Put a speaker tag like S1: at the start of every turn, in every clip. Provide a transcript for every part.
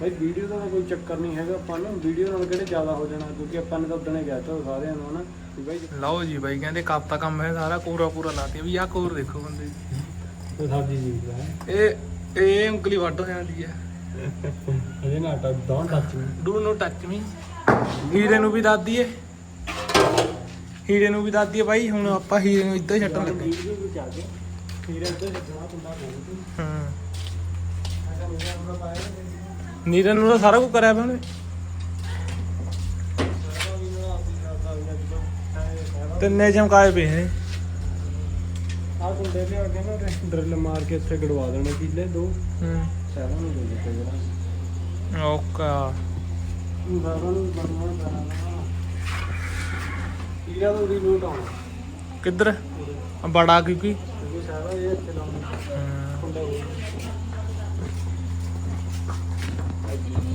S1: ਭਾਈ video ਦਾ ਤਾਂ ਕੋਈ ਚੱਕਰ ਨਹੀਂ ਹੈਗਾ ਆਪਾਂ ਨੂੰ ਵੀਡੀਓ ਨਾਲ ਕਿਹੜੇ ਜ਼ਿਆਦਾ ਹੋ ਜਾਣਾ ਕਿਉਂਕਿ ਆਪਾਂ ਨੇ ਤਾਂ ਉਦਣੇ ਗਿਆ ਤਾ ਸਾਰਿਆਂ ਨੂੰ ਹਨਾ? ਵੀ ਭਾਈ
S2: ਲਓ ਜੀ ਬਾਈ ਕਹਿੰਦੇ ਕੱਪ ਦਾ ਕੰਮ ਹੈ ਸਾਰਾ ਕੋਰਾ ਪੂਰਾ ਲਾਤੇ ਵੀ ਆਹ ਕੋਰ ਦੇਖੋ ਬੰਦੇ। ਦੀ।
S1: ਤੇ ਸਾਡੀ ਜੀ ਦਾ ਹੈ।
S2: ਇਹ ਇਹ ਉਂਗਲੀ ਵੱਢ ਹੋ ਜਾਂਦੀ ਹੈ।
S1: ਇਹਦੇ ਨਾਲ ਤਾਂ don't touch me
S2: do no touch me. ਹੀਰੇ ਨੂੰ ਵੀ ਦੱਸ ਦਈਏ। ਹੀਰੇ ਨੂੰ ਵੀ ਦੱਸ ਦਈਏ ਬਾਈ ਹੁਣ ਆਪਾਂ ਹੀਰੇ ਨੂੰ ਇੱਦਾਂ ਹੀ ਛੱਡਣ ਲੱਗੇ।
S1: ਵੀਡੀਓ ਵਿੱਚ ਆ ਕੇ ਫਿਰ ਇੱਧਰ ਜਣਾ ਤੁੰਦਾ ਬੋਲ ਤੂੰ
S2: ਹਾਂ।
S1: ਮੈਂ ਮੇਰਾ ਆਪਣਾ ਪਾਇਆ
S2: ਨੀਰੇ ਨੂੰ ਤਾਂ ਸਾਰਾ ਕੁਝ ਕਰਿਆ ਪਿਆ ਉਹਨੇ। ਤਿੰਨੇ ਚਮਕਾਏ ਪਏ ਨੇ।
S1: ਆ ਕੁੰਡੇ ਲਿਆ ਕੇ ਨਾ ਡਰਿਲ ਮਾਰ ਕੇ ਇੱਥੇ ਗੜਵਾ ਦੇਣੇ ਕਿੱਲੇ ਦੋ।
S2: ਹੂੰ।
S1: ਸੈਵਨ ਨੂੰ ਦੇ ਦਿੱਤੇ ਜਿਹੜਾ।
S2: ਓਕਾ।
S1: ਇਹਦਾ ਤਾਂ ਉਹਦੀ ਲੋਟ ਆਉਣਾ?
S2: ਕਿੱਧਰ? ਬੜਾ ਕਿਉਂਕਿ।
S1: ਕਿਉਂਕਿ ਸਾਰਾ ਇਹ ਇੱਥੇ ਲਾਉਣਾ
S2: ਹਾਂ।
S1: ਕੁੰਡਾ ਉਹ ਕਰਦੇ ਉੱਪਰ ਰੱਖੋ ਆ ਸਿੱਧਣਾ ਜ਼ਰੂਰ ਪਹਿਲੇ ਪਿਆਰ ਨਾਲ ਰੱਖਦੇ ਕਦੇ ਤੂੰ ਕਹਿ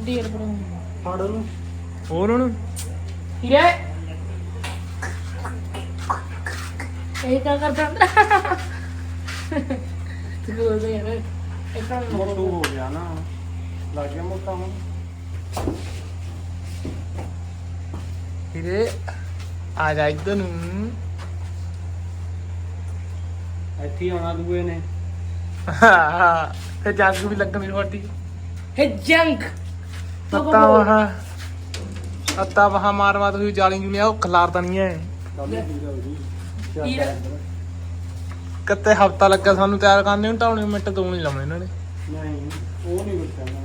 S3: ਡੀਅਰ ਬਣਾਉਂ
S1: ਫੜ ਉਹਨੂੰ
S2: ਹੋਰ ਹੁਣ
S3: ਹੀਰੇ ਇਹ ਕੀ ਕਰਦਾ ਤੂੰ ਬੋਲਦਾ ਯਾਰ ਇਹ ਤਾਂ
S1: ਮੋਟੂ ਹੋ ਗਿਆ ਨਾ ਲੱਗ ਗਿਆ ਮੋਟਾ ਹੁਣ
S2: ਹੀਰੇ ਆ ਜਾ ਇੱਧਰ ਨੂੰ
S1: ਇੱਥੇ ਹੀ ਆਉਣਾ ਦੂਏ ਨੇ।
S2: ਤੇ ਜੱਗ ਵੀ ਲੱਗਣੀ ਰੋਟੀ
S3: ਹੈ ਜੰਕ
S2: ਅੱਤਾ ਵਹਾ ਅੱਤਾ ਵਹਾ ਮਾਰ ਮਾਰ ਤੁਸੀਂ ਜਾਲੀ ਜੁਲੀਆਂ ਉਹ ਖਲਾਰਦਾ ਨਹੀਂ ਹੈ
S1: ਹੀ ਹੋ
S3: ਹੈ?
S2: ਕਿਤੇ ਹਫਤਾ ਲੱਗਾ ਸਾਨੂੰ ਤਿਆਰ ਕਰਨੇ ਨੂੰ ਟਾਉਣੇ ਮਿੰਟ ਦੋ ਨਹੀਂ ਲਾਉਣੇ ਇਹਨਾਂ ਨੇ।
S1: ਨਹੀਂ ਉਹ ਨਹੀਂ ਬਚਣਾ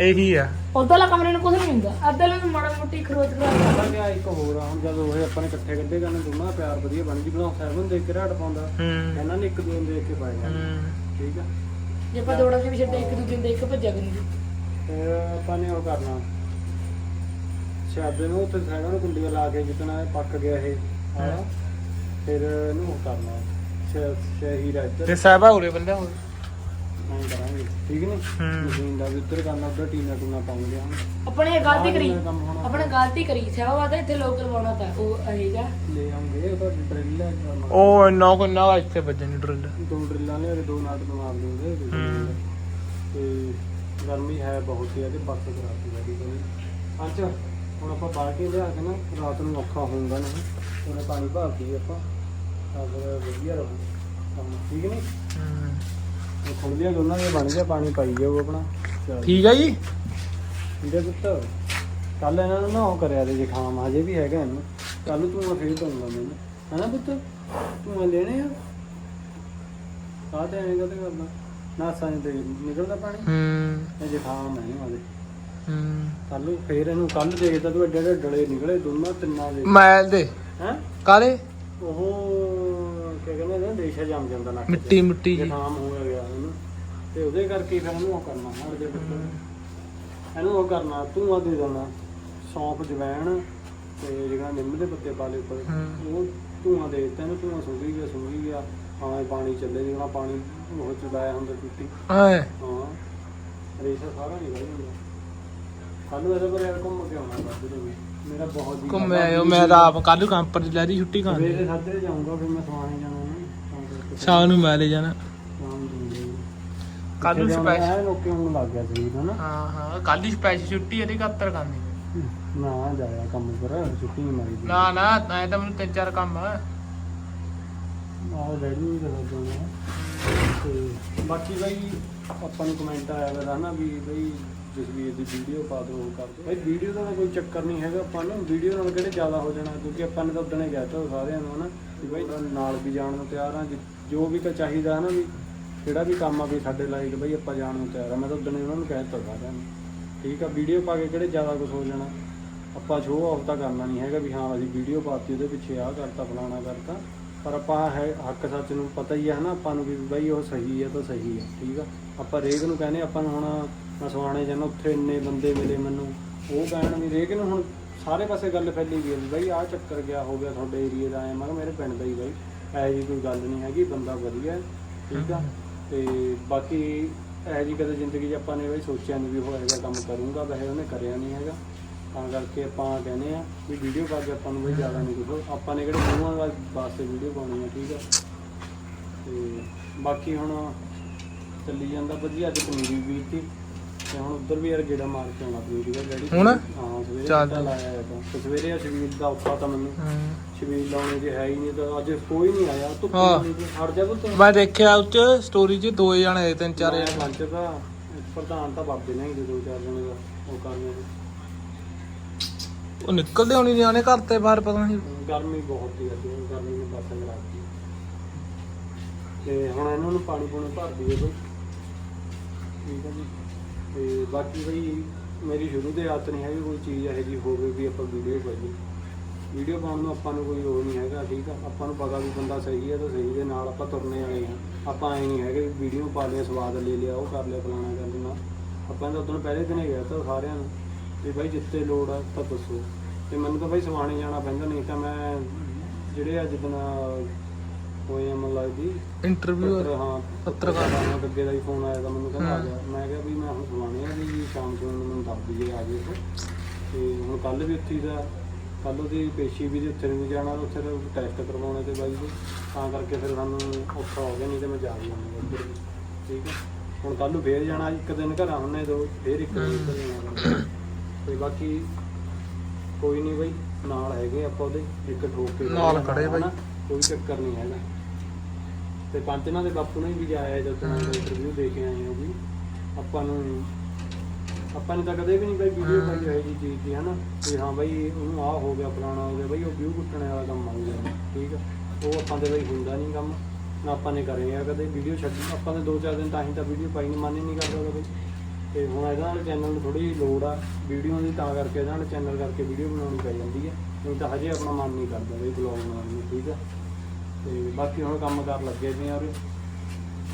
S2: ਇਹੀ ਆ।
S3: ਉਧਰਲਾ ਕਮਰੇ ਨੂੰ ਕੁਝ ਨਹੀਂ ਹੁੰਦਾ। ਅੱਧੇ ਨੂੰ ਮਾੜਾ ਮੋਟੀ ਖਰੋਚ ਖਰਾਬ
S1: ਪਤਾ ਕਿਆ ਇੱਕ ਹੋਰ ਆ ਹੁਣ ਜਦੋਂ ਉਹ ਆਪਾਂ ਨੇ ਇਕੱਠੇ ਕੱਢੇ ਕਰਨੇ ਦੋਨਾਂ ਦਾ ਪਿਆਰ ਵਧੀਆ ਬਣ ਗਈ ਬਣਾ ਸੈਵਨ ਦੇਖ ਕੇ ਰਾੜ ਪਾਉਂਦਾ
S2: ਹੂੰ।
S1: ਇਹਨਾਂ ਨੇ ਇੱਕ ਦੂਜੇ ਨੂੰ ਦੇਖ ਕੇ ਪਾਇਆ
S2: ਹੂੰ।
S1: ਠੀਕ ਆ।
S3: ਜੇ ਆਪਾਂ ਦੌੜਾਂ ਦੇ ਵੀ ਛੱਡੇ ਇੱਕ ਦੂਜੇ ਦੇ ਇੱਕ ਭੱਜਿਆ ਕਰੀ
S1: ਫਿਰ ਆਪਾਂ ਨੇ ਉਹ ਕਰਨਾ। ਸ਼ਾਦੇ ਨੂੰ ਉੱਥੇ ਸਾਈਡਾਂ ਨੂੰ ਕੁੰਡੀਆਂ ਲਾ ਕੇ ਜਿੱਤਣਾ ਇਹ ਪੱਕ ਗਿਆ ਇਹ। ਹਾਂ। ਫਿਰ ਇਹਨੂੰ ਉਹ ਕਰਨਾ। ਸ਼ਹੀਰ ਇੱਧਰ।
S2: ਤੇ ਸਾਹਿਬਾ ਉਰੇ ਬੰਦਾ ਹੋਰ
S1: ਨਹੀਂ ਕਰਾਂਗੇ ਠੀਕ ਨਹੀਂ
S2: ਹੂੰ।
S1: ਮਸ਼ੀਨ ਦਾ ਵੀ ਉੱਧਰ ਕਰਨਾ ਉੱਧਰ ਟੀਨਾ ਟੂਨਾ ਪਾਉਂਗੇ ਹੁਣ
S3: ਆਪਣੇ ਇਹ ਗਲਤੀ ਕਰੀ। ਆਪਣੇ ਗਲਤੀ ਕਰੀ ਸੇਵਾ ਤਾਂ ਇੱਥੇ ਲੋਕ ਲਵਾਉਣਾ ਤਾਂ ਉਹ ਅਹੇਗਾ
S1: ਲੈ ਆਉਂਗੇ ਉਹ ਤਾਂ ਡਰਿਲ ਹੈ ਕਰਨਾ।
S2: ਉਹ ਇੰਨਾ ਕੋ ਨਾ ਇੱਥੇ ਵੱਜਣੀ ਡਰਿਲ
S1: ਦੋ ਡਰਿੱਲਾਂ ਨੇ ਉਹਦੇ ਦੋ ਨਾਟ ਮਾਰ ਦਿੰਦੇ
S2: ਹੂੰ।
S1: ਤੇ ਗਰਮੀ ਹੈ ਬਹੁਤ ਹੀ ਹੈ ਤੇ ਬੱਸ ਕਰਾਤੀ ਸਾਡੀ ਕੋਈ ਅੱਜ ਹੁਣ ਆਪਾਂ ਬਾਲਟੀ ਲਿਆ ਕੇ ਨਾ ਰਾਤ ਨੂੰ ਔਖਾ ਹੋਊਗਾ ਨਹੀਂ ਉਹਨੇ ਪਾਣੀ ਭਰ ਦਈਏ ਆਪਾਂ ਤਾਂ ਫਿਰ ਵਧੀਆ ਰਹੂ। ਕੰਮ ਠੀਕ ਨਹੀਂ ਉਹ ਖੁੱਲੀਆਂ ਦੋਨਾਂ ਦੀਆਂ ਬਣ ਗਿਆ ਪਾਣੀ ਪਾਈ ਜਾਓ ਆਪਣਾ। ਚੱਲ।
S2: ਠੀਕ ਆ ਜੀ।
S1: ਠੀਕ ਹੈ ਪੁੱਤ। ਕੱਲ ਇਹਨਾਂ ਨੂੰ ਨਾ ਉਹ ਕਰਿਆ ਤੇ ਜ਼ੁਕਾਮ ਹਜੇ ਵੀ ਹੈਗਾ ਇਹਨੂੰ। ਕੱਲ ਤੂੰ ਆ ਫੇਰ ਦਊਂਗਾ ਮੈਨੂੰ ਹਨਾ ਪੁੱਤ? ਤੂੰ ਆ? ਲੈਣੇ ਆ ਆਏਗਾ ਤੇ ਕਰਨਾ ਨਾਸਾਂ ਤੇ ਨਿਕਲਦਾ ਪਾਣੀ।
S2: ਹੂੰ।
S1: ਇਹ ਜ਼ੁਕਾਮ ਹੈ ਇਹਨੂੰ ਆਦੇ
S2: ਹੂੰ।
S1: ਕੱਲ ਨੂੰ ਫੇਰ ਇਹਨੂੰ ਕੱਲ ਦੇਖਦਾ ਤੂੰ ਐਡੇ ਐਡੇ ਡਲੇ ਨਿਕਲੇ ਦੋਨਾਂ ਤਿੰਨਾਂ ਦੇ।
S2: ਮੈਲ ਦੇ।
S1: ਹੈ?
S2: ਕਾਲੇ
S1: ਉਹ ਕੀ ਕਹਿੰਦੇ ਨੇ ਰੇਸ਼ਾ ਜੰਮ ਜਾਂਦਾ ਨੱਕ 'ਚ।
S2: ਮਿੱਟੀ ਮਿੱਟੀ ਜੀ।
S1: ਜ਼ੁਕਾਮ ਹੋ ਗਿਆ ਤੇ ਉਹਦੇ ਕਰਕੇ ਫਿਰ ਇਹਨੂੰ ਉਹ ਕਰਨਾ ਦੇ ਪੁੱਤ ਇਹਨੂੰ ਉਹ ਕਰਨਾ ਧੂਆਂ ਦੇ ਦੇਣਾ ਸੌਂਫ ਜਵੈਣ ਤੇ ਜਿਹੜਾ ਨਿੰਮ ਦੇ ਪੱਤੇ ਪਾ ਲਏ ਉੱਪਰ। ਉਹ ਧੂਆਂ ਦੇ ਦਿੱਤਾ ਇਹਨੂੰ ਧੂਆਂ ਸੁੰਘੀ ਗਿਆ ਸੁੰਘੀ ਗਿਆ ਹਾਂ ਪਾਣੀ ਚੱਲੇ ਜਿਹੜਾ ਪਾਣੀ ਉਹ ਚਲਾਇਆ ਹੁੰਦਾ ਟੁੱਟੀ।
S2: ਹਾਂ
S1: ਹਾਂ ਰੇਸ਼ਾ ਸਾਰਾ ਨਿਕਲ ਜਾਂਦਾ। ਕੱਲ ਇਹਦੇ ਪਰ ਯਾਰ ਘੁੰਮ ਕੇ ਆਉਣਾ ਬੱਦ ਦੇ ਵੀ। ਮੇਰਾ ਬਹੁਤ ਜੀ
S2: ਘੁੰਮ ਆਇਓ ਮੈਂ ਤਾਂ ਆਪ ਕੱਲ ਕੰਪਰ ਲੈ ਦੀ ਛੁੱਟੀ ਖਾਣੀ।
S1: ਸਵੇਰੇ ਸਾਜਰੇ ਜਾਊਂਗਾ ਫਿਰ ਮੈਂ ਸਵਾਣੇ ਜਾਣਾ
S2: ਸ਼ਾਮ ਨੂੰ ਮੈਂ ਲੈ ਜਾਣਾ। ਕੱਲ ਨੂੰ ਸਪੈਸ਼ਲ
S1: ਹੈ, ਲੋਕੀ ਹੁਣ ਲੱਗ ਗਿਆ ਸਰੀਰ ਹਨਾ?
S2: ਹਾਂ ਹਾਂ ਕੱਲ ਹੀ ਸਪੈਸ਼ਲ ਛੁੱਟੀ ਇਹਦੀ 71 ਕਰਨੀ
S1: ਨਾ। ਜਾਇਆ ਕੰਮ ਪਰ ਛੁੱਟੀ ਨਹੀਂ ਮਾਰੀ
S2: ਨਾ ਨਾ ਐ ਤਾਂ ਮੈਨੂੰ ਤਿੰਨ ਚਾਰ ਕੰਮ ਆ।
S1: ਆਹ ਡੈਡੀ ਵੀ ਦੱਸ ਦਿੰਦਾ ਤੇ ਬਾਕੀ ਬਈ ਆਪਾਂ ਨੂੰ ਕਮੈਂਟ ਆਇਆ ਵਾ ਨਾ ਵੀ ਬਈ ਜਸਵੀਰ ਦੀ ਵੀਡੀਓ ਪਾ ਦਿਓ ਉਹ ਕਰ ਦਿਓ। ਬਈ ਵੀਡੀਓ ਦਾ ਤਾਂ ਕੋਈ ਚੱਕਰ ਨਹੀਂ ਹੈਗਾ ਆਪਾਂ ਨੂੰ। ਵੀਡੀਓ ਨਾਲ ਕਿਹੜੇ ਜ਼ਿਆਦਾ ਹੋ ਜਾਣਾ ਕਿਉਂਕਿ ਆਪਾਂ ਨੇ ਤਾਂ ਉਦਣੇ ਗਿਆ ਤਾ ਸਾਰਿਆਂ ਨੂੰ ਹਨਾ ਵੀ ਬਈ ਨਾਲ ਵੀ ਜਾਣ ਨੂੰ ਤਿਆਰ ਆ ਜੋ ਵੀ ਤਾਂ ਚਾਹੀਦਾ ਹਨਾ ਵੀ ਜਿਹੜਾ ਵੀ ਕੰਮ ਆ ਵੀ ਸਾਡੇ ਲਾਈਕ ਬਈ ਆਪਾਂ ਜਾਣ ਨੂੰ ਤਿਆਰ ਆ। ਮੈਂ ਤਾਂ ਉਦਣੇ ਉਹਨਾਂ ਨੂੰ ਕਹਿ ਦਿੱਤਾ ਸਾਰਿਆਂ ਨੂੰ, ਠੀਕ ਆ ਵੀਡੀਓ ਪਾ ਕੇ ਕਿਹੜੇ ਜ਼ਿਆਦਾ ਕੁਝ ਹੋ ਜਾਣਾ? ਆਪਾਂ ਸ਼ੋਅ ਆਫ ਤਾਂ ਕਰਨਾ ਨਹੀਂ ਹੈਗਾ ਵੀ ਹਾਂ, ਅਸੀਂ ਵੀਡੀਓ ਪਾਤੀ ਉਹਦੇ ਪਿੱਛੇ ਆਹ ਕਰਤਾ, ਫਲਾਣਾ ਕਰਤਾ। ਪਰ ਆਪਾਂ ਹੈ, ਹੱਕ ਸੱਚ ਨੂੰ ਪਤਾ ਹੀ ਹੈ ਨਾ ਆਪਾਂ ਨੂੰ ਵੀ ਬਈ ਉਹ ਸਹੀ ਹੈ ਤਾਂ ਸਹੀ ਹੈ ਠੀਕ ਆ। ਆਪਾਂ ਰੇਗ ਨੂੰ ਕਹਿੰਦੇ ਆਪਾਂ ਨੂੰ ਹੁਣ ਮੈਂ ਸਵਾਣੇ ਜਾਣਾ ਉੱਥੇ ਇੰਨੇ ਬੰਦੇ ਮਿਲੇ ਮੈਨੂੰ, ਉਹ ਕਹਿਣ ਵੀ ਰੇਗ ਨੂੰ ਹੁਣ ਸਾਰੇ ਪਾਸੇ ਗੱਲ ਫੈਲੀ ਗਈ ਹੈ ਵੀ ਬਈ ਆਹ ਚੱਕਰ ਗਿਆ ਹੋ ਗਿਆ ਤੁਹਾਡੇ ਏਰੀਏ ਦਾ ਆਇਆ ਮੈਂ ਕਿਹਾ ਮੇਰੇ ਪਿੰਡ ਦਾ ਹੀ ਬਈ ਐ ਜੀ ਕੋਈ ਗੱਲ ਨਹੀਂ ਹੈਗੀ, ਬੰਦਾ ਵਧੀਆ, ਠੀਕ ਆ। ਤੇ ਬਾਕੀ ਇਹ ਜੀ ਕਦੇ ਜ਼ਿੰਦਗੀ 'ਚ ਆਪਾਂ ਨੇ ਬਈ ਸੋਚਿਆ ਨਹੀਂ ਵੀ ਉਹ ਇਹੋ ਕੰਮ ਕਰੂੰਗਾ, ਵੈਸੇ ਉਹਨੇ ਕਰਿਆ ਨਹੀਂ ਹੈਗਾ। ਤਾਂ ਕਰਕੇ ਆਪਾਂ ਕਹਿੰਦੇ ਆ ਵੀ ਵੀਡੀਓ ਪਾ ਕੇ ਆਪਾਂ ਨੂੰ ਬਈ ਜ਼ਿਆਦਾ ਨਹੀਂ ਕੁਛ ਆਪਾਂ ਨੇ ਕਿਹੜੇ ਮੂੰਹਾਂ ਵਾ- ਵਾਸਤੇ ਵੀਡੀਓ ਪਾਉਣੀ ਆ, ਠੀਕ ਆ? ਬਾਕੀ ਹੁਣ ਚੱਲੀ ਜਾਂਦਾ ਵਧੀਆ, ਅੱਜ ਪਨੀਰੀ ਵੀ ਬੀਜਤੀ ਤੇ ਹੁਣ ਉੱਧਰ ਵੀ ਯਾਰ ਗੇੜਾ ਮਾਰ ਕੇ ਆਉਣਾ ਪਨੀਰੀ ਦਾ ਡੈਡੀ।
S2: ਹੁਣ?
S1: ਹਾਂ ਸਵੇਰੇ
S2: ਚੱਲ।
S1: ਚੱਲ ਲਾਇਆ ਹੈ ਤਾਂ ਤੇ ਸਵੇਰੇ ਆ ਸ਼ਬੀਲ ਦਾ ਔਖਾ ਤਾਂ ਮੈਨੂੰ।
S2: ਹੂੰ।
S1: ਸ਼ਬੀਲ ਲਾਉਣੇ ਜੇ ਹੈ ਹੀ ਨਹੀਂ ਤਾਂ ਅੱਜ ਕੋਈ ਨਹੀਂ ਆਇਆ। ਧੁੱਪ
S2: ਹਾਂ।
S1: ਨਹੀਂ ਸੀ ਹਟ ਜਾ ਪੁੱਤ।
S2: ਮੈਂ ਦੇਖਿਆ ਉੱਚ ਸਟੋਰੀ 'ਚ ਦੋ ਜਣੇ ਆਏ ਤਿੰਨ ਚਾਰ ਜਣੇ।
S1: ਮੰਚ ਦਾ ਪ੍ਰਧਾਨ ਤਾਂ ਬਾਬੇ ਨੇ ਹੀ ਦੋ ਚਾਰ ਜਣੇ ਦਾ। ਉਹ ਕਰਨੇ
S2: ਉਹ ਨਿਕਲਦੇ ਹੋਣੀ ਨਿਆਣੇ ਘਰ ਤੇ ਬਾਹਰ ਪਤਾ ਨਹੀਂ।
S1: ਗਰਮੀ ਬਹੁਤ ਹੀ ਹੈ ਜੀ ਗਰਮੀ ਨੂੰ ਬਸ ਲੱਗਦੀ ਤੇ ਹੁਣ ਇਹਨਾਂ ਨੂੰ ਪਾਣੀ ਪੂਣੀ ਭਰ ਦਈਏ ਬਈ ਠੀਕ ਹੈ ਜੀ। ਤੇ ਬਾਕੀ ਬਈ ਮੇਰੀ ਸ਼ੁਰੂ ਤੋਂ ਆਦਤ ਨਹੀਂ ਹੈਗੀ ਕੋਈ ਚੀਜ਼ ਇਹੋ ਜਿਹੀ ਹੋਵੇ ਵੀ ਆਪਾਂ ਵੀਡੀਓ ਪਾਈਏ ਵੀਡੀਓ ਪਾਉਣ ਨੂੰ ਆਪਾਂ ਨੂੰ ਕੋਈ ਉਹ ਨਹੀਂ ਹੈਗਾ, ਠੀਕ ਆ? ਆਪਾਂ ਨੂੰ ਪਤਾ ਵੀ ਬੰਦਾ ਸਹੀ ਹੈ ਤਾਂ ਸਹੀ ਦੇ ਨਾਲ ਆਪਾਂ ਤੁਰਨੇ ਵਾਲੇ ਆ ਆਪਾਂ ਐ ਨਹੀਂ ਹੈਗੇ ਵੀਡੀਓ ਪਾ ਲਿਆ, ਸਵਾਦ ਲੈ ਲਿਆ, ਉਹ ਕਰ ਲਿਆ ਫਲਾਣਾ ਕਰ ਲਿਆ ਆਪਾਂ ਤਾਂ ਉਦੋਂ ਪਹਿਲੇ ਦਿਨ ਹੀ ਗਿਆ ਤਾਂ ਸਾਰਿਆਂ ਨੂੰ ਵੀ ਬਾਈ ਜਿੱਤੇ ਲੋੜ ਆ ਤਾਂ ਦੱਸੋ। ਤੇ ਮੈਨੂੰ ਤਾਂ ਬਾਈ ਸਵਾਣੇ ਜਾਣਾ ਪੈਂਦਾ, ਨਹੀਂ ਤਾਂ ਮੈਂ ਜਿਹੜੇ ਅੱਜ ਦਿਨ ਲੱਗਦੀ
S2: ਇੰਟਰਵਿਊ
S1: ਹਾਂ
S2: ਪੱਤਰਕਾਰ।
S1: ਦਾ ਗੱਗੇ ਦਾ ਹੀ ਫੋਨ ਆਇਆ ਤਾਂ ਮੈਨੂੰ ਕਹਿੰਦਾ ਆ ਗਿਆ ਮੈਂ ਕਿਹਾ ਵੀ ਮੈਂ ਹੁਣ ਸਵਾਣੇ ਆ ਵੀ ਸ਼ਾਮ ਨੂੰ ਮੈਨੂੰ ਦੱਸ ਦਈਏ ਆ ਉੱਥੇ। ਤੇ ਹੁਣ ਕੱਲ ਵੀ ਉੱਥੇ ਦਾ ਕੱਲ ਉਹਦੀ ਪੇਸ਼ੀ ਵੀ ਦੇ ਉੱਥੇ ਨਹੀਂ ਜਾਣਾ ਉੱਥੇ ਟੈਸਟ ਕਰਵਾਉਣੇ ਤੇ ਬਾਈ ਦੇ ਤਾਂ ਕਰਕੇ ਫਿਰ ਸਾਨੂੰ ਔਖਾ ਹੋ ਗਿਆ ਨਹੀਂ ਤੇ ਮੈਂ ਜਾ ਵੀ ਆਉਂਦਾ ਠੀਕ ਹੈ ਹੁਣ ਕੱਲ ਨੂੰ ਫੇਰ ਜਾਣਾ ਇੱਕ ਦਿਨ ਘਰਾਂ ਹੁੰਨੇ ਦੋ ਫੇਰ ਇੱਕ ਦਿਨ ਉੱਧਰ ਜਾਣਾ। ਤੇ ਬਾਕੀ ਕੋਈ ਨਹੀਂ ਬਾਈ ਨਾਲ ਹੈਗੇ ਆਪਾਂ ਉਹਦੇ ਇੱਕ ਠੋਕ ਕੇ
S2: ਨਾਲ ਖੜੇ ਬਾਈ।
S1: ਕੋਈ ਚੱਕਰ ਨਹੀਂ ਹੈਗਾ। ਤੇ ਪੰਜ ਇਹਨਾਂ ਦੇ ਬਾਪੂ ਨੇ ਵੀ ਜਾਇਆ ਜਦੋਂ ਮੈਂ ਇੰਟਰਵਿਊ ਦੇ ਕੇ ਆਏ ਹਾਂ ਵੀ ਆਪਾਂ ਨੂੰ ਆਪਾਂ ਨੇ ਤਾਂ ਕਦੇ ਵੀ ਨਹੀਂ ਬਾਈ ਵੀਡੀਓ ਪਾਈ ਹੋਈ ਜੀ ਚੀਜ਼ ਦੀ ਹਨਾ? ਵੀ ਹਾਂ ਬਾਈ ਉਹਨੂੰ ਆਹ ਹੋ ਗਿਆ ਫਲਾਣਾ ਹੋ ਗਿਆ ਬਾਈ ਉਹ ਵਿਊ ਕੁੱਟਣੇ ਵਾਲਾ ਕੰਮ ਆ ਗਿਆ ਠੀਕ ਆ? ਉਹ ਆਪਾਂ ਦੇ ਬਾਈ ਹੁੰਦਾ ਨਹੀਂ ਕੰਮ ਨਾ ਆਪਾਂ ਨੇ ਕਰੇ ਆ ਕਦੇ ਵੀਡੀਓ ਛੱਡੀ। ਆਪਾਂ ਨੇ ਦੋ ਚਾਰ ਦਿਨ ਤਾਂ ਹੀ ਤਾਂ ਵੀਡੀਓ ਪਾਈ ਨਹੀਂ ਮਨ ਹੀ ਨਹੀਂ ਕਰਦਾ ਕਦੇ ਤੇ ਹੁਣ ਇਹਦਾ ਨਾਲ ਚੈਨਲ ਨੂੰ ਥੋੜੀ ਲੋੜ ਆ ਵੀਡੀਓ ਦੀ ਤਾਂ ਕਰਕੇ ਇਹਦਾ ਨਾਲ ਚੈਨਲ ਕਰਕੇ ਵੀਡੀਓ ਬਣਾਉਣੀ ਪੈ ਜਾਂਦੀ ਹੈ ਨਹੀਂ ਤਾਂ ਹਜੇ ਆਪਣਾ ਮਨ ਨਹੀਂ ਕਰਦਾ ਬਈ ਬਲੌਗ ਬਣਾਉਣ ਨੂੰ ਠੀਕ ਆ? ਤੇ ਬਾਕੀ ਹੁਣ ਕੰਮ ਕਰ ਲੱਗੇ ਜੀ ਔਰ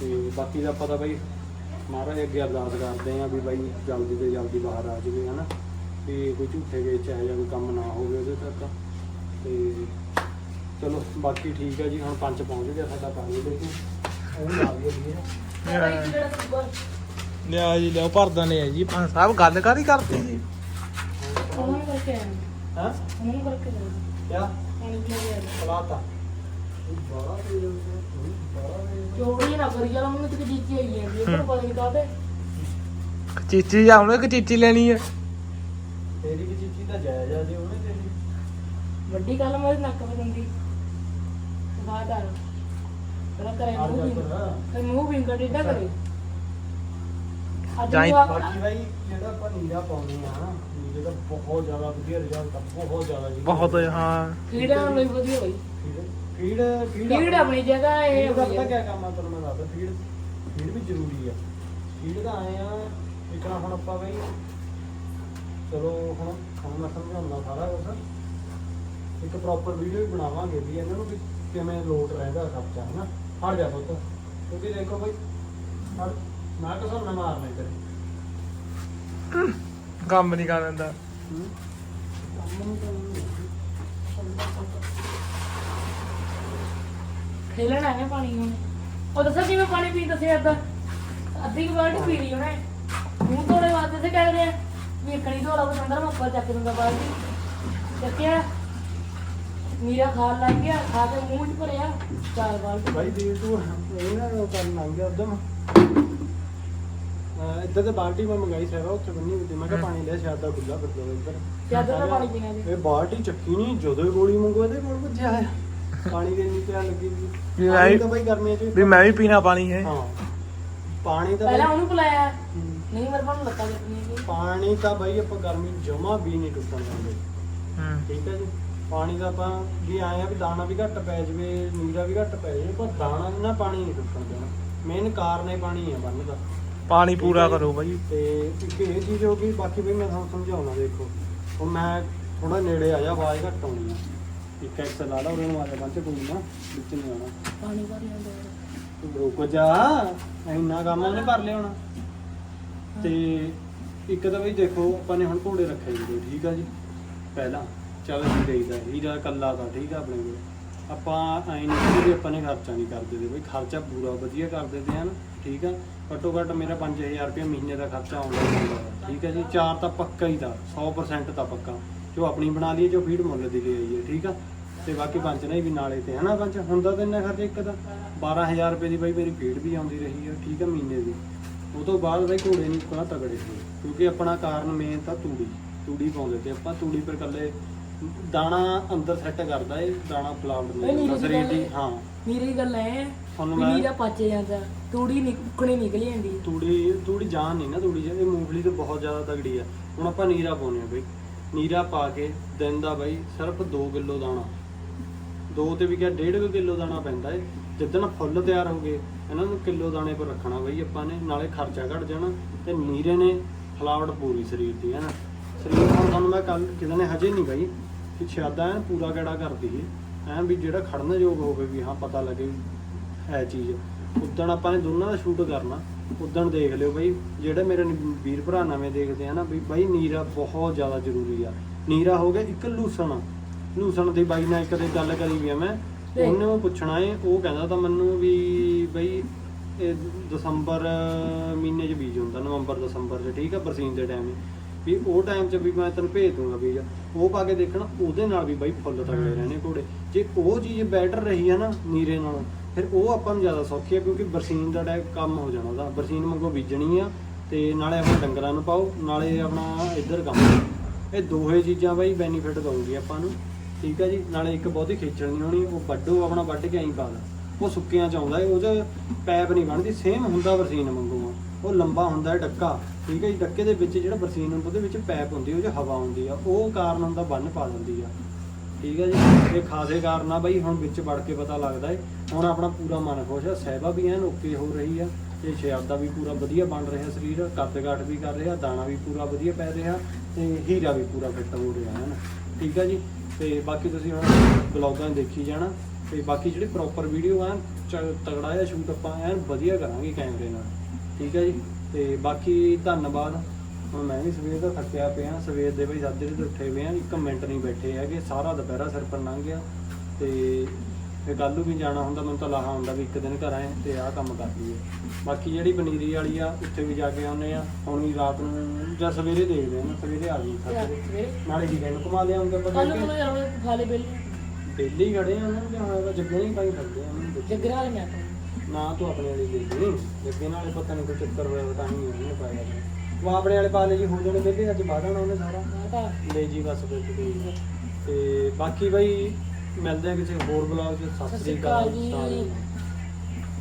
S1: ਤੇ ਬਾਕੀ ਦਾ ਪਤਾ ਬਈ ਮਹਾਰਾਜ ਅੱਗੇ ਅਰਦਾਸ ਕਰਦੇ ਆ ਵੀ ਬਾਈ ਜਲਦੀ ਤੋਂ ਜਲਦੀ ਬਾਹਰ ਆ ਜਾਵੇ ਹਨਾ। ਵੀ ਕੋਈ ਝੂਠੇ ਗਏ ਚਾਹੇ ਜਾਂ ਕੋਈ ਕੰਮ ਨਾ ਹੋਵੇ ਉਹਦੇ ਤੱਕ। ਤੇ ਚਲੋ ਬਾਕੀ ਠੀਕ ਹੈ ਜੀ ਹੁਣ ਪੰਜ ਪਹੁੰਚ ਗਿਆ ਸਾਡਾ ਪਾਣੀ ਦੇ ਕੇ ਉਹ
S2: ਲਿਆ ਜੀ ਲਿਆ ਭਰਦਾ ਨੇ ਜੀ। ਪੰਜ ਸਾਹਿਬ ਗੱਲ ਕਾਦੀ ਕਰਦੀ ਜੀ?
S3: ਉਹਨਾਂ ਨੂੰ ਕਰਕੇ
S1: ਹਾਂ?
S3: ਉਹਨਾਂ ਨੂੰ ਕਰਕੇ
S1: ਕਿਆ?
S3: ਪਾਣੀ ਚੋੜੀ ਨਾ ਕਰੀ ਚਲੋ ਮੈਨੂੰ ਤੇ ਜੀਤੀ ਹੋਈ ਹੈ ਵੀ ਇਹ ਪਤਾ ਨਹੀਂ ਕਾਹਤੇ।
S2: ਚੀਚੀ ਜਾ ਹੁਣ ਇੱਕ ਚੀਚੀ ਲੈਣੀ ਹੈ
S1: ਤੇਰੀ ਵੀ ਚੀਚੀ ਤਾਂ ਜਾਇਜ਼ ਆ ਜੇ ਉਹਨੇ ਤੇਰੀ
S3: ਵੱਡੀ ਗੱਲ ਮੇਰੇ ਨੱਕ ਤੇ ਦਿੰਦੀ। ਬਾਦਾਰ ਪਹਿਲਾਂ ਕਰੇ
S1: ਆ
S3: ਮੂੰਹ
S1: ਜਾ
S3: ਵੀ
S1: ਕਰ
S3: ਫਿਰ ਮੂੰਹ ਵੀ ਕੱਢੀਦਾ ਕਰੇ ਅੱਜ
S2: ਜਾਈ-
S3: ਨੂੰ ਆ-
S1: ਬਾਕੀ ਬਾਈ ਜਿਹੜਾ ਆਪਾਂ ਨੀਰਾ ਪਾਉਂਦੇ ਆ ਨਾ ਨੀਰੇ ਦਾ ਬਹੁਤ ਜ਼ਿਆਦਾ ਵਧੀਆ ਰਿਜ਼ਲਟ ਆ ਬਹੁਤ ਜ਼ਿਆਦਾ ਜੀ।
S2: ਬਹੁਤ ਹਾਂ।
S3: ਕੀੜਾ ਲਈ ਵਧੀਆ ਬਈ।
S1: ਫੀਡ ਫੀਡ
S3: ਕੀੜ ਆਪਣੀ ਜਗ੍ਹਾ ਇਹ
S1: ਫੀਡ ਦਾ
S3: ਵਧੀਆ।
S1: ਪਤਾ ਕੀ ਕੰਮ ਆ ਤੁਹਾਨੂੰ ਮੈਂ ਦੱਸਦਾ? ਫੀਡ ਫੀਡ ਵੀ ਜ਼ਰੂਰੀ ਆ। ਫੀਡ ਦਾ ਆਏ ਆ ਇਕਣਾ ਹੁਣ ਆਪਾਂ ਬਈ ਚਲੋ ਹੁਣ ਹੁਣ ਮੈਂ ਸਮਝਾਉਂਦਾ ਸਾਰਾ ਕੁਝ ਇੱਕ ਪ੍ਰੋਪਰ ਵੀਡੀਓ ਵੀ ਬਣਾਵਾਂਗੇ ਵੀ ਇਹਨਾਂ ਨੂੰ ਵੀ ਕਿਵੇਂ ਲੋਟ ਰਹਿੰਦਾ ਖਰਚਾ ਹਨਾ? ਹਟ ਜਾ ਪੁੱਤ। ਕਿਉਂਕਿ ਦੇਖੋ ਬਈ ਹਟ। ਨਾ ਕਸਮ ਨਾ ਮਾਰਨੇ ਤੇਰੇ।
S2: ਕੰਮ ਨਹੀਂ ਕਰ ਦਿੰਦਾ।
S3: ਖੇਲਣਾ ਹੈ ਪਾਣੀ ਹੁਣ। ਉਹ ਦੱਸਾਂ ਕਿਵੇਂ ਪਾਣੀ ਪੀਣ ਦੱਸਿਆ ਅੱਧਾ ਅੱਧੀ ਬਾਲਟੀ ਪੀ ਲਈ ਉਹਨੇ। ਮੂੰਹ ਧੋਣੇ ਵਾਸਤੇ ਤੇ ਕਹਿ ਰਿਹਾ ਵੀ ਇਕਣੀ ਧੋਲਾ ਬਸੰਦਰ ਮੈਂ ਉੱਪਰ ਚੱਕ ਦੂੰਗਾ ਬਾਲਟੀ। ਚੱਕਿਆ। ਮੀਰਾ ਖਾਣ ਲੱਗ ਗਿਆ ਖਾ ਕੇ ਮੂੰਹ 'ਚ ਭਰਿਆ ਚਾਰ ਬਾਲਟੀ।
S1: ਭਾਈ ਦੇ ਤੂੰ ਇਹ ਨਾ ਉਹ ਕਰਨ ਲੰਘ ਗਿਆ ਉਦਮ ਇੱਧਰ ਤੇ ਬਾਲਟੀ ਮੈਂ ਮੰਗਾਈ ਸਾਰਾ ਉੱਥੇ ਬੰਨੀ ਹੁੰਦੀ ਮੈਂ ਕਿਹਾ ਪਾਣੀ ਲੈ ਸ਼ਾਇਦ ਦਾ ਖੁੱਲਾ ਫਿਰ ਦੋ ਇੱਧਰ।
S3: ਚਾਦਰ ਦਾ ਪਾਣੀ ਪੀਣਾ ਜੀ।
S1: ਇਹ ਬਾਲਟੀ ਚੱਕੀ ਨਹੀਂ ਜਦੋਂ ਗੋਲੀ ਮੰਗੋ ਇਹਦੇ ਕੋਲ ਭੱਜਿਆ ਆਇਆ ਪਾਣੀ ਦੇ ਨਹੀਂ ਪਿਆ ਲੱਗੀ ਵੀ
S2: ਵੀ ਮੈਂ
S1: ਪਾਣੀ
S2: ਵੀ-
S1: ਤਾਂ ਬਾਈ ਗਰਮੀਆਂ ਚ
S2: ਵੀ ਮੈਂ ਵੀ ਪੀਣਾ ਪਾਣੀ ਹੈ।
S1: ਹਾਂ। ਪਾਣੀ ਤਾਂ
S3: ਪਹਿਲਾਂ
S1: ਬਾਈ-
S3: ਉਹਨੂੰ ਬੁਲਾਇਆ
S1: ਹੂੰ।
S3: ਨਹੀਂ ਮੇਰੇ ਕੋਲ ਲੱਤਾਂ ਲੱਗਣੀਆਂ ਜੀ
S1: ਪਾਣੀ ਤਾਂ ਬਾਈ ਆਪਾਂ ਗਰਮੀ ਜਮਾ ਵੀ ਨਹੀਂ ਟੁੱਟਣ ਦਿੰਦੇ।
S2: ਹੂੰ।
S1: ਠੀਕ ਹੈ ਜੀ? ਪਾਣੀ ਦਾ ਆਪਾਂ ਵੀ ਆਏ ਆ ਵੀ ਦਾਣਾ ਵੀ ਘੱਟ ਪੈ ਜਵੇ ਨੀਰਾ ਵੀ ਘੱਟ ਪੈ ਜਾਵੇ ਪਰ ਦਾਣਾ ਨਾ ਪਾਣੀ ਨਹੀਂ ਟੁੱਟਣ ਦੇਣਾ। ਮੇਨ ਕਾਰਨ ਇਹ ਪਾਣੀ ਆ ਬੰਨ ਦਾ।
S2: ਪਾਣੀ ਪੂਰਾ ਕਰੋ ਬਾਈ।
S1: ਤੇ ਇੱਕ ਇਹ ਚੀਜ਼ ਹੋ ਗਈ ਬਾਕੀ ਵੀ ਮੈਂ ਤੁਹਾਨੂੰ ਸਮਝਾਉਣਾ ਦੇਖੋ। ਮੈਂ ਥੋੜਾ ਨੇੜੇ ਆ ਜਾ ਆਵਾਜ਼ ਘੱਟ ਆਉਣੀ ਆ। ਇੱਕ ਐਕਸ ਲਾ ਲਾ ਉਹਨਾਂ ਨੂੰ ਆ ਜਾ ਬੰਚ ਕੋਈ ਨਾ ਵਿੱਚ ਨਹੀਂ ਆਉਣਾ।
S3: ਪਾਣੀ ਭਰ ਲੈਂਦੇ
S1: ਤੂੰ ਰੁਕ ਜਾ ਇੰਨਾ ਕੰਮ ਉਹਨੇ ਕਰ ਲਿਆ ਹੋਣਾ। ਤੇ ਇੱਕ ਤਾਂ ਬਈ ਦੇਖੋ ਆਪਾਂ ਨੇ ਹੁਣ ਘੋੜੇ ਰੱਖੇ ਜੀ ਠੀਕ ਆ ਜੀ? ਪਹਿਲਾਂ ਚੱਲ ਜੀ ਦੇਈਦਾ ਹੀਰਾ ਕੱਲਾ ਦਾ ਠੀਕ ਆ ਆਪਣੇ ਕੋਲ। ਆਪਾਂ ਐਂ ਨਹੀਂ ਕਿ ਆਪਾਂ ਨੇ ਖਰਚਾ ਨਹੀਂ ਕਰਦੇ ਦੇ ਬਈ ਖਰਚਾ ਪੂਰਾ ਵਧੀਆ ਕਰ ਦਿੰਦੇ ਹਨ ਠੀਕ ਆ? ਘੱਟੋ ਘੱਟ ਮੇਰਾ 5000 ਰੁਪਏ ਮਹੀਨੇ ਦਾ ਖਰਚਾ ਆਉਂਦਾ ਹੀ ਆਉਂਦਾ ਵਾ, ਠੀਕ ਆ ਜੀ? ਚਾਰ ਤਾਂ ਪੱਕਾ ਹੀ ਦਾ 100% ਤਾਂ ਪੱਕਾ। ਜੋ ਆਪਣੀ ਬਣਾ ਲਈਏ ਜੋ ਫੀਡ ਮੁੱਲ ਦੀ ਲਈ ਹੈ ਠੀਕ ਆ? ਤੇ ਬਾਕੀ ਪੰਚਣਾ ਹੀ ਵੀ ਨਾਲੇ ਤੇ ਹਨਾ ਪੰਚ ਹੁੰਦਾ ਤਾਂ ਇੰਨਾ ਖਰਚਾ ਇੱਕ ਦਾ। 12000 ਰੁਪਏ ਦੀ ਬਾਈ ਮੇਰੀ ਫੀਡ ਵੀ ਆਉਂਦੀ ਰਹੀ ਆ ਠੀਕ ਆ ਮਹੀਨੇ ਦੀ। ਉਹ ਤੋਂ ਬਾਅਦ ਬਾਈ ਘੋੜੇ ਨਹੀਂ ਕੋਣਾ ਤਗੜੇ ਸੀ ਕਿਉਂਕਿ ਆਪਣਾ ਕਾਰਨ ਮੇਨ ਤਾਂ ਤੂੜੀ ਤੂੜੀ ਪਾਉਂਦੇ ਤੇ ਆਪਾਂ ਤੂੜੀ ਪਰ ਕੱਲੇ ਦਾਣਾ ਅੰਦਰ ਸੈੱਟ ਕਰਦਾ ਏ ਦਾਣਾ ਪਲਾਂਟ
S3: ਨਹੀਂ,
S1: ਨਹੀਂ
S3: ਨਹੀਂ,
S1: ਸਰੀਰ ਦੀ
S3: ਨਹੀਂ।
S1: ਹਾਂ।
S3: ਮੇਰੀ ਗੱਲ ਐ
S1: ਤੁਹਾਨੂੰ ਮੈਂ-
S3: ਪਚ ਜਾਂਦਾ ਤੂੜੀ ਨਿਕਣੀ ਨਿਕਲ ਜਾਂਦੀ
S1: ਤੂੜੀ ਤੂੜੀ ਜਾਨ ਨਹੀਂ ਨਾ ਤੂੜੀ ਇਹ ਮੂੰਗਫਲੀ ਤਾਂ ਬਹੁਤ ਜ਼ਿਆਦਾ ਤਗੜੀ ਆ। ਹੁਣ ਆਪਾਂ ਨੀਰਾ ਪਾਉਨੇ ਆ ਬਈ। ਨੀਰਾ ਪਾ ਕੇ ਦਿਨ ਦਾ ਬਾਈ ਸਿਰਫ 2 ਕਿਲੋ ਦਾਣਾ। ਦੋ ਤੇ ਵੀ ਕਿਹਾ 1.5 ਕਿਲੋ ਦਾਣਾ ਪੈਂਦਾ ਏ। ਜਿੱਦਣ ਫੁੱਲ ਤਿਆਰ ਹੋ ਗਏ ਇਹਨਾਂ ਨੂੰ ਕਿਲੋ ਦਾਣੇ ਪਰ ਰੱਖਣਾ ਬਾਈ ਆਪਾਂ ਨੇ, ਨਾਲੇ ਖਰਚਾ ਘਟ ਜਾਣਾ ਤੇ ਨੀਰੇ ਨੇ ਹਲਾਵਟ ਪੂਰੀ ਸਰੀਰ ਦੀ, ਹੈ ਨਾ। ਸਰੀਰ ਹੁਣ ਤੁਹਾਨੂੰ ਮੈਂ ਕੱਲ ਕਿਸੇ ਨੇ ਹਜੇ ਨਹੀਂ ਬਈ ਕਿ ਸ਼ਾਦਾ ਐਨ ਪੂਰਾ ਗੜਾ ਕਰਦੀ ਏ ਐਨ ਵੀ ਜਿਹੜਾ ਖੜਨ ਯੋਗ ਹੋਵੇ ਵੀ ਹਾਂ ਪਤਾ ਲੱਗੇ ਵੀ ਹੈ ਚੀਜ਼। ਉਦਣ ਆਪਾਂ ਨੇ ਦੋਨਾਂ ਦਾ ਸ਼ੂਟ ਕਰਨਾ। ਉਦਣ ਦੇਖ ਲਿਓ ਬਈ ਜਿਹੜੇ ਮੇਰੇ ਨ- ਵੀਰ ਭਰਾ ਨਵੇਂ ਦੇਖਦੇ ਆ ਨਾ ਵੀ ਬਾਈ ਨੀਰਾ ਬਹੁਤ ਜ਼ਿਆਦਾ ਜ਼ਰੂਰੀ ਆ। ਨੀਰਾ ਹੋ ਗਿਆ ਇੱਕ ਲੂਸਣ। ਲੂਸਣ ਦੀ ਬਾਈ ਨਾਲ ਇੱਕ ਦੇ ਗੱਲ ਕਰੀ ਵੀ ਆ ਮੈਂ
S3: ਤੇ-
S1: ਉਹਨੇ ਪੁੱਛਣਾ ਏ ਉਹ ਕਹਿੰਦਾ ਤਾਂ ਮੈਨੂੰ ਵੀ ਬਈ ਇਹ ਦਸੰਬਰ ਮਹੀਨੇ 'ਚ ਬੀਜ ਹੁੰਦਾ ਨਵੰਬਰ ਦਸੰਬਰ 'ਚ ਠੀਕ ਆ ਬਰਸੀਨ ਦੇ ਟਾਈਮ ਵੀ ਉਹ ਟਾਈਮ 'ਚ ਵੀ ਮੈਂ ਤੈਨੂੰ ਭੇਜ ਦੂੰਗਾ ਬੀਜ। ਉਹ ਪਾ ਕੇ ਦੇਖਣਾ ਉਹਦੇ ਨਾਲ ਵੀ ਬਾਈ ਫੁੱਲ ਤਗੜੇ ਰਹਿਣੇ ਘੋੜੇ। ਜੇ ਉਹ ਚੀਜ਼ ਬੈਟਰ ਰਹੀ ਹੈ ਨਾ ਨੀਰੇ ਨਾਲੋਂ ਫਿਰ ਉਹ ਆਪਾਂ ਨੂੰ ਜ਼ਿਆਦਾ ਸੌਖੀ ਆ ਕਿਉਂਕਿ ਬਰਸੀਨ ਦਾ ਟਾਈਪ ਕੰਮ ਹੋ ਜਾਣਾ ਉਹਦਾ। ਬਰਸੀਨ ਮੰਗੋ ਬੀਜਣੀ ਆ ਤੇ ਨਾਲੇ ਆਪਣੇ ਡੰਗਰਾਂ ਨੂੰ ਪਾਓ, ਨਾਲੇ ਆਪਣਾ ਇੱਧਰ ਕੰਮ ਇਹ ਦੋਹੇ ਚੀਜ਼ਾਂ ਬਾਈ ਬੈਨੀਫਿਟ ਦਊਗੀ ਆਪਾਂ ਨੂੰ। ਠੀਕ ਆ ਜੀ? ਨਾਲੇ ਇੱਕ ਬਹੁਤੀ ਖੇਚਲ ਨਹੀਂ ਹੋਣੀ, ਉਹ ਵੱਡੋ ਆਪਣਾ ਵੱਢ ਕੇ ਐਂ ਪਾ ਦਾ ਉਹ ਸੁੱਕਿਆਂ ਚ ਆਉਂਦਾ ਹੈ ਉਹਦੇ ਪੈਪ ਨਹੀਂ ਬਣਦੀ ਸੇਮ ਹੁੰਦਾ ਬਰਸੀਨ ਵਾਂਗੂ ਉਹ ਲੰਬਾ ਹੁੰਦਾ ਹੈ ਡੱਕਾ। ਠੀਕ ਹੈ ਜੀ? ਡੱਕੇ ਦੇ ਵਿੱਚ ਜਿਹੜਾ ਬਰਸੀਨ ਹੁੰਦਾ, ਉਹਦੇ ਵਿੱਚ ਪੈਪ ਹੁੰਦੀ ਉਹ 'ਚ ਹਵਾ ਹੁੰਦੀ ਆ। ਉਹ ਕਾਰਨ ਹੁੰਦਾ ਬੰਨ ਪਾ ਦਿੰਦੀ ਆ। ਠੀਕ ਹੈ ਜੀ? ਇਹ ਖਾਸੇ ਕਾਰਨ ਆ ਬਾਈ, ਹੁਣ ਵਿੱਚ ਵੜ ਕੇ ਪਤਾ ਲੱਗਦਾ ਏ। ਹੁਣ ਆਪਣਾ ਪੂਰਾ ਮਨ ਖੁਸ਼ ਆ। ਸਹਿਬਾ ਵੀ ਐਨ ਓਕੇ ਹੋ ਰਹੀ ਆ। ਤੇ ਸ਼ਿਆਬ ਦਾ ਵੀ ਪੂਰਾ ਵਧੀਆ ਬਣ ਰਿਹਾ ਸਰੀਰ ਕੱਦ ਕਾਠ ਵੀ ਕਰ ਰਿਹਾ, ਦਾਣਾ ਵੀ ਪੂਰਾ ਵਧੀਆ ਪੈ ਰਿਹਾ, ਤੇ ਹੀਰਾ ਵੀ ਪੂਰਾ ਫਿੱਟ ਹੋ ਰਿਹਾ, ਹੈ ਨਾ? ਠੀਕ ਆ ਜੀ? ਤੇ ਬਾਕੀ ਤੁਸੀਂ ਹੁਣ ਬਲੌਗਾਂ ਦੇਖੀ ਜਾਣਾ। ਤੇ ਬਾਕੀ ਜਿਹੜੀ ਪ੍ਰੋਪਰ ਵੀਡੀਓ ਆ ਤਗੜਾ ਜਿਹਾ ਸ਼ੂਟ ਆਪਾਂ ਐਨ ਵਧੀਆ ਕਰਾਂਗੇ ਕੈਮਰੇ ਨਾਲ। ਠੀਕ ਆ ਜੀ? ਤੇ ਬਾਕੀ ਧੰਨਵਾਦ। ਹੁਣ ਮੈਂ ਵੀ ਸਵੇਰ ਦਾ ਥੱਕਿਆ ਪਿਆ ਸਵੇਰ ਦੇ ਬਈ ਸਾਜਰੇ ਤੋਂ ਉੱਠੇ ਹੋਏ ਆ ਇੱਕ ਮਿੰਟ ਨਹੀਂ ਬੈਠੇ ਹੈਗੇ ਸਾਰਾ ਦੁਪਹਿਰਾ ਸਿਰ ਪਰ ਲੰਘ ਗਿਆ ਤੇ ਕੱਲ੍ਹ ਨੂੰ ਵੀ ਜਾਣਾ ਹੁੰਦਾ ਮੈਨੂੰ ਤਾਂ ਲਾਹਾ ਹੁੰਦਾ ਵੀ ਇੱਕ ਦਿਨ ਘਰ ਆਏ ਤੇ ਆਹ ਕੰਮ ਕਰ ਲਈਏ। ਬਾਕੀ ਜਿਹੜੀ ਪਨੀਰੀ ਵਾਲੀ ਆ ਉੱਥੇ ਵੀ ਜਾ ਕੇ ਆਉਨੇ ਆ ਹੁਣ ਵੀ ਰਾਤ ਨੂੰ ਜਾਂ ਸਵੇਰੇ ਦੇਖਦੇ ਆ ਨਾ ਸਵੇਰੇ ਆ ਗਈ ਸੱਜਰੇ ਨਾਲੇ ਜੀ ਨੂੰ ਘੁਮਾ ਲਿਆਉਂਗੇ ਆਪਾਂ
S3: ਕੱਲ ਨੂੰ ਯਾਰ ਉਹ ਖਾ ਲੈ ਬਿੱਲ।
S1: ਖੜੇ ਆ ਉਹਨਾਂ ਦੇ ਹੋਇਆ ਜੱਗੇ ਨਹੀਂ ਪਾਈ ਫਿਰਦੇ ਆ ਉਹਨਾਂ ਨੂੰ ਦੇਖੀ।
S3: ਜਗਰਾ ਵਾਲੇ ਮੈਂ।
S1: ਨਾ। ਤੂੰ ਆਪਣੇ ਵਾਲੀ ਦੇ ਦੇ ਜੱਗੇ ਨਾਲੇ ਪਤਾ ਨਹੀਂ ਕੋਈ ਚੱਕਰ ਹੋਇਆ ਤਾਂ ਹੀ ਉਹਨੇ ਪਾਇਆ। ਉਹ ਆਪਣੇ ਵਾਲੇ ਪਾ ਲੈ ਜੀ ਹੋ ਜਾਣੇ ਪਹਿਲੇ ਅੱਜ ਬਾਦਣਾ ਉਹਨੇ ਸਾਰਾ। ਲੈ ਜੀ ਬਸ ਫਿਰ ਤੇ ਤੇ ਬਾਕੀ ਬਈ ਮਿਲਦੇ ਆ ਕਿਸੇ ਹੋਰ ਬਲੌਗ 'ਚ। ਸਤਿ ਸ੍ਰੀ ਅਕਾਲ
S3: ਜੀ।